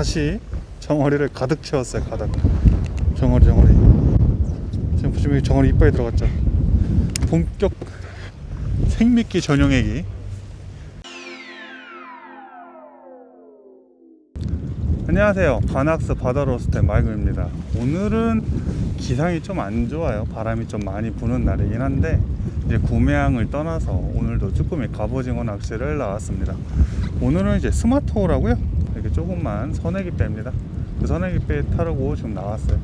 다시 정어리를 가득 채웠어요 가득. 정어리 정어리. 지금 보시면 정어리 이빨이 들어갔죠? 본격 생미끼 전용 애기 안녕하세요. 관악스 바다로스테 마이크입니다. 오늘은 기상이 좀 안 좋아요. 바람이 좀 많이 부는 날이긴 한데 이제 구매항을 떠나서 오늘도 쭈꾸미 갑오징어 낚시를 나왔습니다. 오늘은 이제 스마트호라고요. 이렇게 조금만 선애기 배입니다. 그 선애기 배 타르고 지금 나왔어요.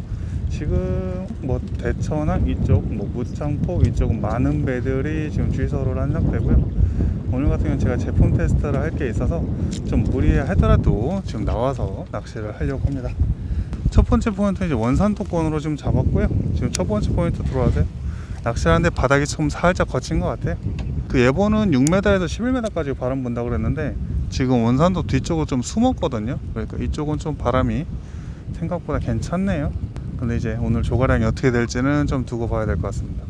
지금 뭐 대천항 이쪽 뭐 무창포 이쪽은 많은 배들이 지금 주의서를 한 상태고요 오늘 같은 경우는 제가 제품 테스트를 할 게 있어서 좀 무리하더라도 지금 나와서 낚시를 하려고 합니다. 첫 번째 포인트는 이제 원산 토권으로 지금 잡았고요. 지금 첫 번째 포인트 들어와서요 낚시하는데 바닥이 좀 살짝 거친 것 같아요. 그 예보는 6m에서 11m까지 바람 분다고 그랬는데 지금 원산도 뒤쪽으로 좀 숨었거든요. 그러니까 이쪽은 좀 바람이 생각보다 괜찮네요. 근데 이제 오늘 조가량이 어떻게 될지는 좀 두고 봐야 될 것 같습니다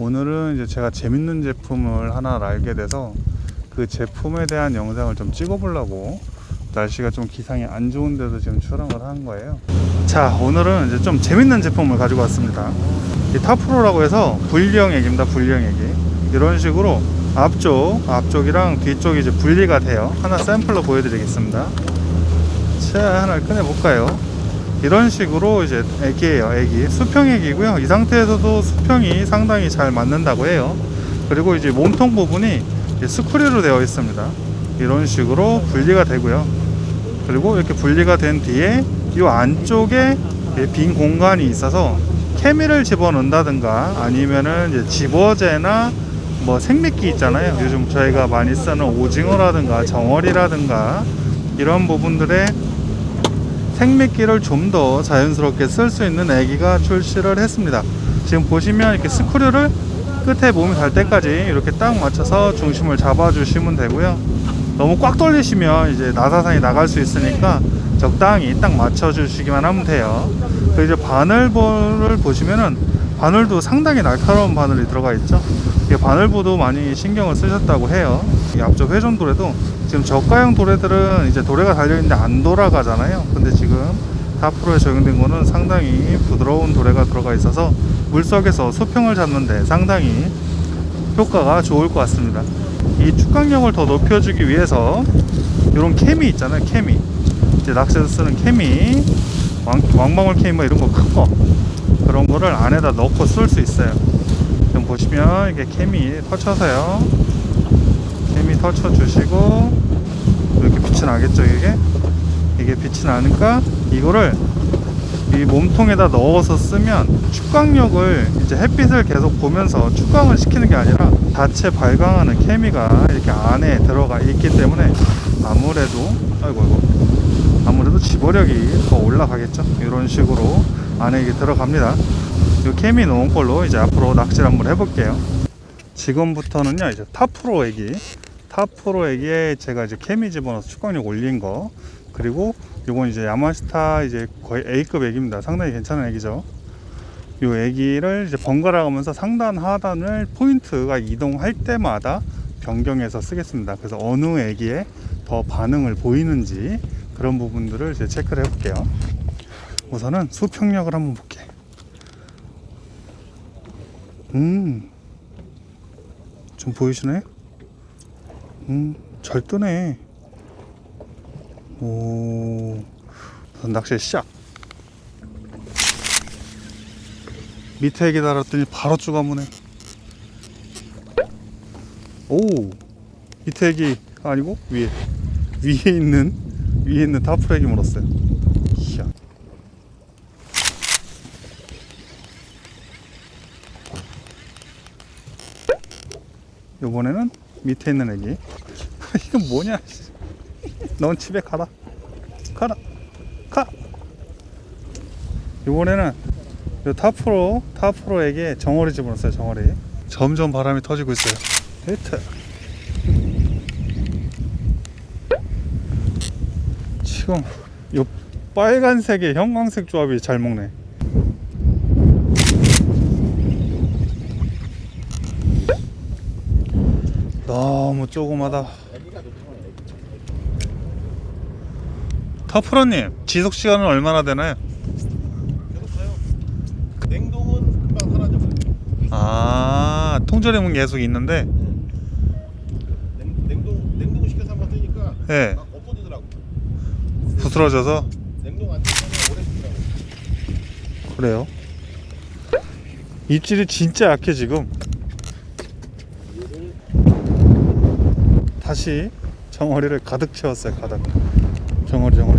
오늘은 이제 제가 재밌는 제품을 하나 알게 돼서 그 제품에 대한 영상을 좀 찍어보려고 날씨가 좀 기상이 안 좋은데도 지금 촬영을 한 거예요. 자, 오늘은 이제 좀 재밌는 제품을 가지고 왔습니다. 이 타프로라고 해서 분리형 액입니다. 분리형 액이 이런 식으로 앞쪽, 앞쪽이랑 뒤쪽이 이제 분리가 돼요. 하나 샘플로 보여드리겠습니다. 자, 하나 꺼내 볼까요? 이런 식으로 이제 애기예요, 애기. 수평 애기고요. 이 상태에서도 수평이 상당히 잘 맞는다고 해요. 그리고 이제 몸통 부분이 이제 스크류로 되어 있습니다. 이런 식으로 분리가 되고요. 그리고 이렇게 분리가 된 뒤에 이 안쪽에 빈 공간이 있어서 케미를 집어넣는다든가 아니면은 집어제나 뭐 생미끼 있잖아요. 요즘 저희가 많이 쓰는 오징어라든가 정어리라든가 이런 부분들에 생미끼를 좀 더 자연스럽게 쓸 수 있는 애기가 출시를 했습니다. 지금 보시면 이렇게 스크류를 끝에 몸이 닿을 때까지 이렇게 딱 맞춰서 중심을 잡아주시면 되고요. 너무 꽉 돌리시면 이제 나사산이 나갈 수 있으니까 적당히 딱 맞춰주시기만 하면 돼요. 그 이제 바늘볼을 보시면은 바늘도 상당히 날카로운 바늘이 들어가 있죠. 이 바늘보도 많이 신경을 쓰셨다고 해요. 이 앞쪽 회전 도래도 지금 저가형 도래들은 이제 도래가 달려있는데 안 돌아가잖아요. 근데 지금 타프로에 적용된 거는 상당히 부드러운 도래가 들어가 있어서 물속에서 수평을 잡는데 상당히 효과가 좋을 것 같습니다. 이 축강력을 더 높여주기 위해서 이런 케미 있잖아요. 케미. 이제 낚시에서 쓰는 케미, 왕, 왕방울 케미 뭐 이런 거 큰 거. 그런 거를 안에다 넣고 쓸 수 있어요. 지금 보시면 이게 케미 터쳐서요. 케미 터쳐 주시고 이렇게 빛이 나겠죠 이게? 이게 빛이 나니까 이거를 이 몸통에다 넣어서 쓰면 축광력을 이제 햇빛을 계속 보면서 축광을 시키는 게 아니라 자체 발광하는 케미가 이렇게 안에 들어가 있기 때문에 아무래도 아이고 아이고. 아무래도 집어력이 더 올라가겠죠? 이런 식으로 안에 이게 들어갑니다. 이 케미 넣은 걸로 이제 앞으로 낚시를 한번 해볼게요. 지금부터는요 이제 탑프로 애기 애기에 제가 이제 케미 집어넣어서 축광력 올린 거. 그리고 요건 이제 야마시타 이제 거의 A급 애기입니다. 상당히 괜찮은 애기죠. 요 애기를 이제 번갈아 가면서 상단 하단을 포인트가 이동할 때마다 변경해서 쓰겠습니다. 그래서 어느 애기에 더 반응을 보이는지 그런 부분들을 이제 체크를 해 볼게요. 우선은 수평력을 한번 볼게. 음, 좀 보이시나요? 음, 잘 뜨네. 오, 낚시 시작. 밑에 기다렸더니 바로 쪼가무네. 오, 밑에 애기 아니고 위에 위에 있는 위에 있는 타프렉이 물었어요. 이야. 요번에는 밑에 있는 애기. 이건 뭐냐? 씨. 넌 집에 가라. 가라. 가. 이번에는 요 타프로 타프로에게 정어리 집어넣었어요. 정어리. 점점 바람이 터지고 있어요. 히트. 지금 요 빨간색의 형광색 조합이 잘 먹네. 너무 조그마다. 터프로님 지속 시간은 얼마나 되나요? 냉동은 금방 사라져버려요. 아 통조림은 계속 있는데 냉, 냉동 냉동 시켜서 한번 뜨니까 네. 막 없어지더라고. 부스러져서 냉동 안 오래 쓰더라고. 그래요. 입질이 진짜 약해 지금. 다시 정어리를 가득 채웠어요 가득. 정어리 정어리.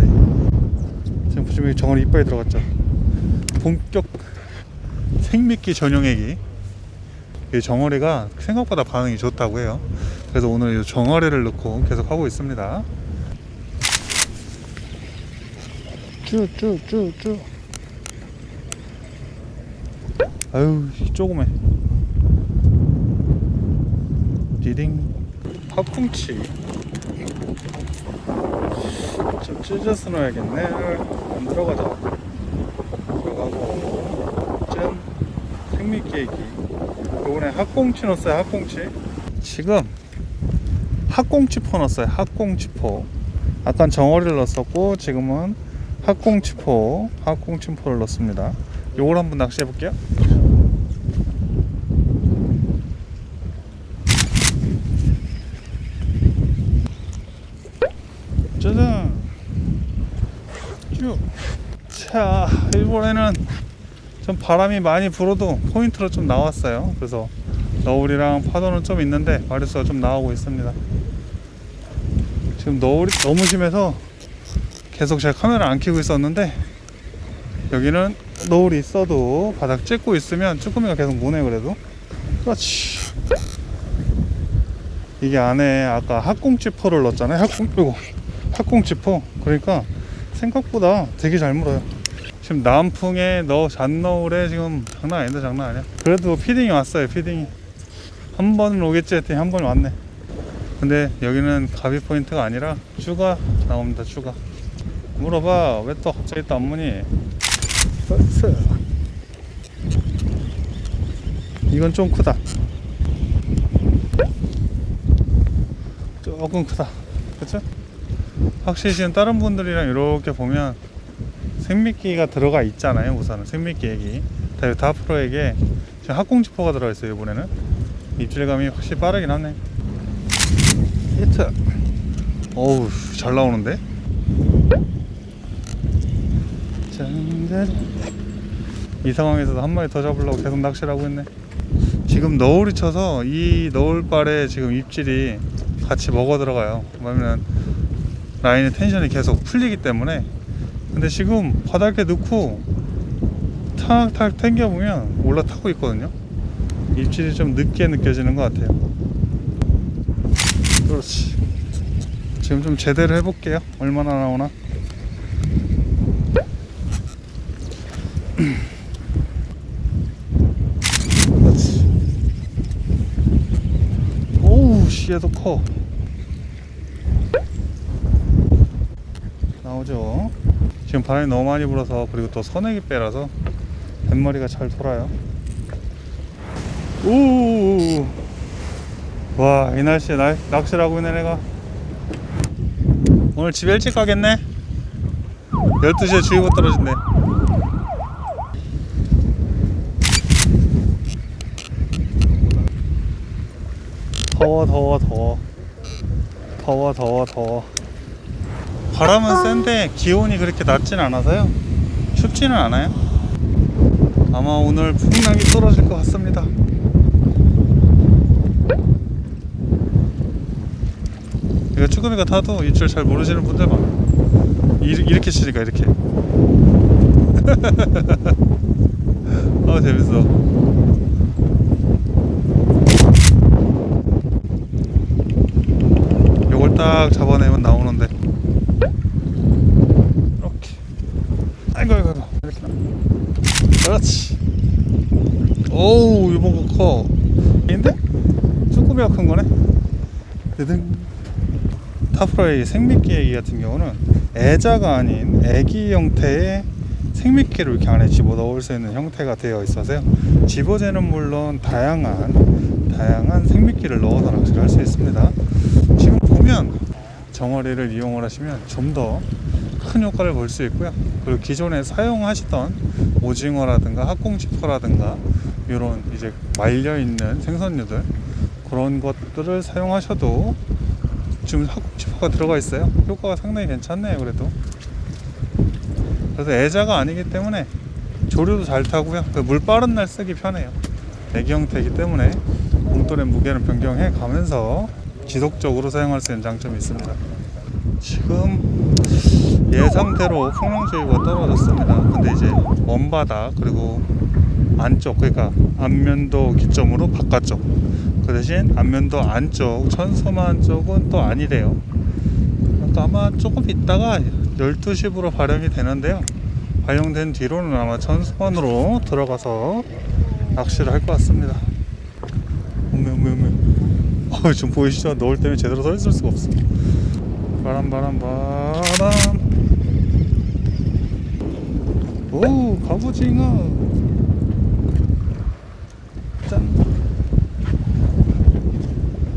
지금 보시면 정어리 이빨이 들어갔죠. 본격 생미끼 전용액이. 이 정어리가 생각보다 반응이 좋다고 해요. 그래서 오늘 이 정어리를 넣고 계속 하고 있습니다. 쭉쭉쭉쭉. 아유 조그매 리딩 팝꿈치. 좀 찢어서 넣어야겠네. 안 들어가자 들어가고 짠 생미깨기. 요번에 학꽁치 넣었어요 학꽁치? 지금 학꽁치 포 넣었어요 학꽁치 포. 아까 정어리를 넣었었고 지금은 학꽁치 포 학꽁치 포를 넣습니다. 요걸 한번 낚시해 볼게요 짜잔 쭉. 자 이번에는 좀 바람이 많이 불어도 포인트로 좀 나왔어요. 그래서 너울이랑 파도는 좀 있는데 마리수가 좀 나오고 있습니다. 지금 너울이 너무 심해서 계속 제가 카메라 안 켜고 있었는데 여기는 너울이 있어도 바닥 찍고 있으면 쭈꾸미가 계속 무네 그래도. 그렇지. 이게 안에 아까 학꽁치포를 넣었잖아요. 학꽁 이거 학꽁치포. 그러니까 생각보다 되게 잘 물어요 지금 남풍에 너 잔너울에 지금 장난 아닌데 장난 아니야. 그래도 피딩이 왔어요 피딩이. 한 번은 오겠지 했더니 한 번 왔네. 근데 여기는 가비 포인트가 아니라 추가 나옵니다 추가. 물어봐 왜 또 갑자기 또 안 무니. 이건 좀 크다. 조금 크다. 그쵸? 확실히 지금 다른 분들이랑 이렇게 보면 생미끼가 들어가 있잖아요 우선은. 생미끼 얘기. 다, 다 프로에게 지금 학공지포가 들어가 있어요 이번에는. 입질감이 확실히 빠르긴 하네. 히트. 어우 잘 나오는데? 이 상황에서도 한 마리 더 잡으려고 계속 낚시를 하고 있네. 지금 너울이 쳐서 이 너울발에 지금 입질이 같이 먹어 들어가요. 왜냐면 라인의 텐션이 계속 풀리기 때문에 근데 지금 바닥에 넣고 탁탁 당겨보면 올라타고 있거든요. 입질이 좀 늦게 느껴지는 것 같아요. 그렇지. 지금 좀 제대로 해볼게요. 얼마나 나오나. 그렇지. 오우 씨에도 커. 나오죠 지금 바람이 너무 많이 불어서 그리고 또 선액이 빼라서 뱃머리가 잘 돌아요. 오와이 날씨에 날, 낚시를 하고 있네 내가. 오늘 집 일찍 가겠네. 12시에 주의보 떨어진대. 더워 더워 더워. 더워 더워 더워 바람은 센데 기온이 그렇게 낮진 않아서요. 춥지는 않아요. 아마 오늘 풍랑이 떨어질 것 같습니다. 이거 쭈꾸미가 타도 입질 잘 모르시는 분들 많아요. 이- 이렇게 치니까 이렇게. 아 재밌어. 요걸 딱 잡아내면 나오는데 이렇게 아이고 아이고 아이고 이렇게 나 그렇지. 오우 이번 거커. 인데? 쭈꾸미가 큰 거네? 드등. 타프로의 생미끼 같은 경우는 애자가 아닌 애기 형태의 생미끼를 이렇게 안에 집어넣을 수 있는 형태가 되어 있어서요. 집어제는 물론 다양한 다양한 생미끼를 넣어서 낚시를 할 수 있습니다. 지금 보면 정어리를 이용을 하시면 좀 더 큰 효과를 볼 수 있고요. 그리고 기존에 사용하시던 오징어라든가 학꽁치퍼라든가 이런 이제 말려 있는 생선류들 그런 것들을 사용하셔도 지금 학꽁치퍼가 들어가 있어요. 효과가 상당히 괜찮네요. 그래도 그래서 애자가 아니기 때문에 조류도 잘 타고요. 그물 빠른 날 쓰기 편해요. 애기 형태이기 때문에 봉돌의 무게는 변경해 가면서 지속적으로 사용할 수 있는 장점이 있습니다. 지금 예상대로 풍랑주의보가 떨어졌습니다. 근데 이제 먼바다 그리고 안쪽 그러니까 안면도 기점으로 바깥쪽 그 대신 안면도 안쪽 천서만 쪽은 또 아니래요. 그러니까 아마 조금 있다가 12시부로 발령이 되는데요. 발령된 뒤로는 아마 천서만으로 들어가서 낚시를 할 것 같습니다. 오메 오메 오메. 어, 지금 보이시죠? 노을 때문에 제대로 서 있을 수가 없어. 바람 바람 바람. 오 갑오징어. 짠.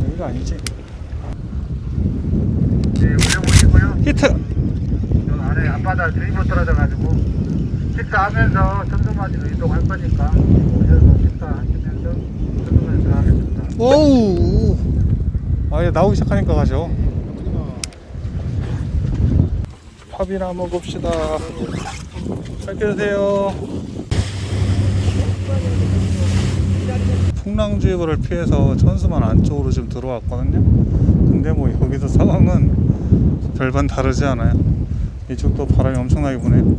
여기가 아니지. 네, 올려보시고요. 히트. 저 안에 앞바다 드리버 떨어져가지고 식사하면서 점점마디로 이동할 거니까 오셔서 식사하시면서 점점마디 들어가겠습니다. 오우. 아예 나오기 시작하니까 가죠. 밥이나 먹읍시다. 잘 드세요. 풍랑주의보를 피해서 천수만 안쪽으로 지금 들어왔거든요. 근데 뭐 여기서 상황은 별반 다르지 않아요. 이쪽도 바람이 엄청나게 부네요.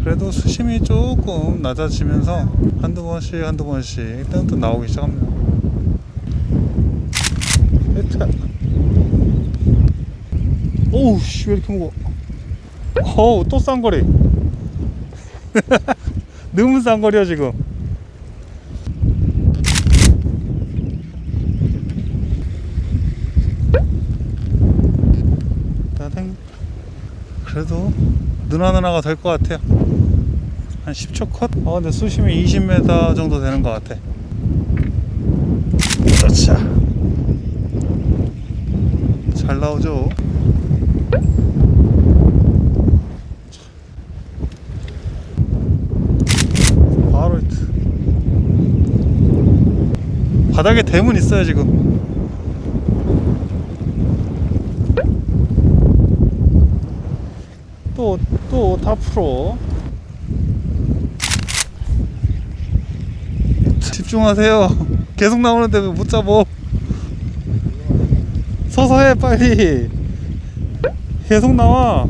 그래도 수심이 조금 낮아지면서 한두 번씩 한두 번씩 뜨뜻 나오기 시작합니다. 히트. 오우 씨왜 이렇게 무거워? 어우 또 쌍거리. 너무 쌍거리야 지금. 그래도 느나느나가 될 것 같아요. 한 10초 컷? 아 근데 수심이 20m 정도 되는 것 같아. 그렇죠 잘 나오죠. 바로 히트. 바닥에 대문 있어요 지금. 또또 다 프로. 집중하세요. 계속 나오는데 왜 못 잡어? 서서 해 빨리. 계속 나와.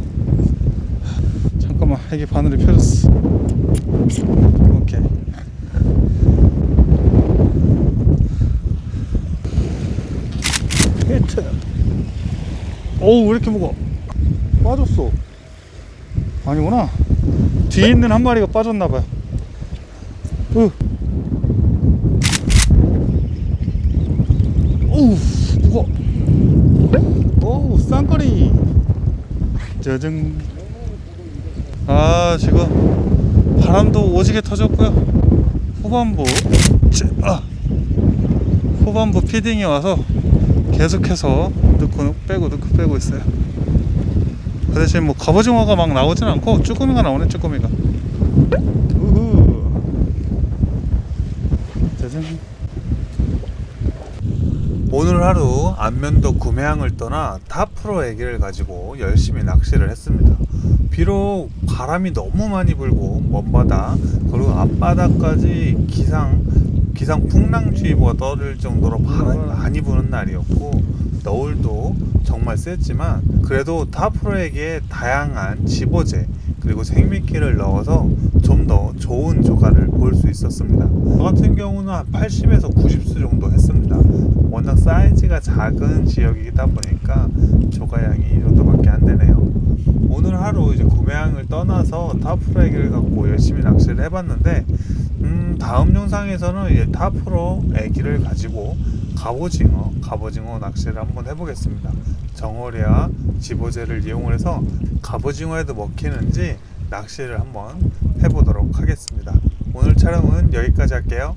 잠깐만 이게 바늘이 펴졌어. 오케이. 히트. 어우 왜 이렇게 무거워? 빠졌어. 아니구나. 뒤에 있는 한 마리가 빠졌나봐요. 으. 무거워 오 쌍거리. 짜증 아 지금 바람도 오지게 터졌고요. 후반부. 쯔, 아. 후반부 피딩이 와서 계속해서 넣고 빼고 넣고 빼고 있어요. 그 대신 뭐 갑오징어가 막 나오진 않고 쭈꾸미가 나오네 쭈꾸미가. 우후. 짜증 오늘 하루 안면도 구매항을 떠나 타프로 애기를 가지고 열심히 낚시를 했습니다. 비록 바람이 너무 많이 불고 먼바다 그리고 앞바다까지 기상 기상 풍랑주의보가 떠들 정도로 바람이 많이 부는 날이었고 너울도 정말 셌지만 그래도 타프로에게 다양한 집어제 그리고 생미끼를 넣어서 좀 더 좋은 조과를 볼 수 있었습니다. 저 같은 경우는 한 80에서 90수 정도 했습니다. 워낙 사이즈가 작은 지역이다 보니까 조과량이 이 정도밖에 안 되네요. 오늘 하루 이제 구매항을 떠나서 타프로에기를 갖고 열심히 낚시를 해봤는데 음, 다음 영상에서는 이제 타프로 애기를 가지고 갑오징어, 갑오징어 낚시를 한번 해보겠습니다. 정어리와 집어제를 이용을 해서 갑오징어에도 먹히는지 낚시를 한번 해보도록 하겠습니다. 오늘 촬영은 여기까지 할게요.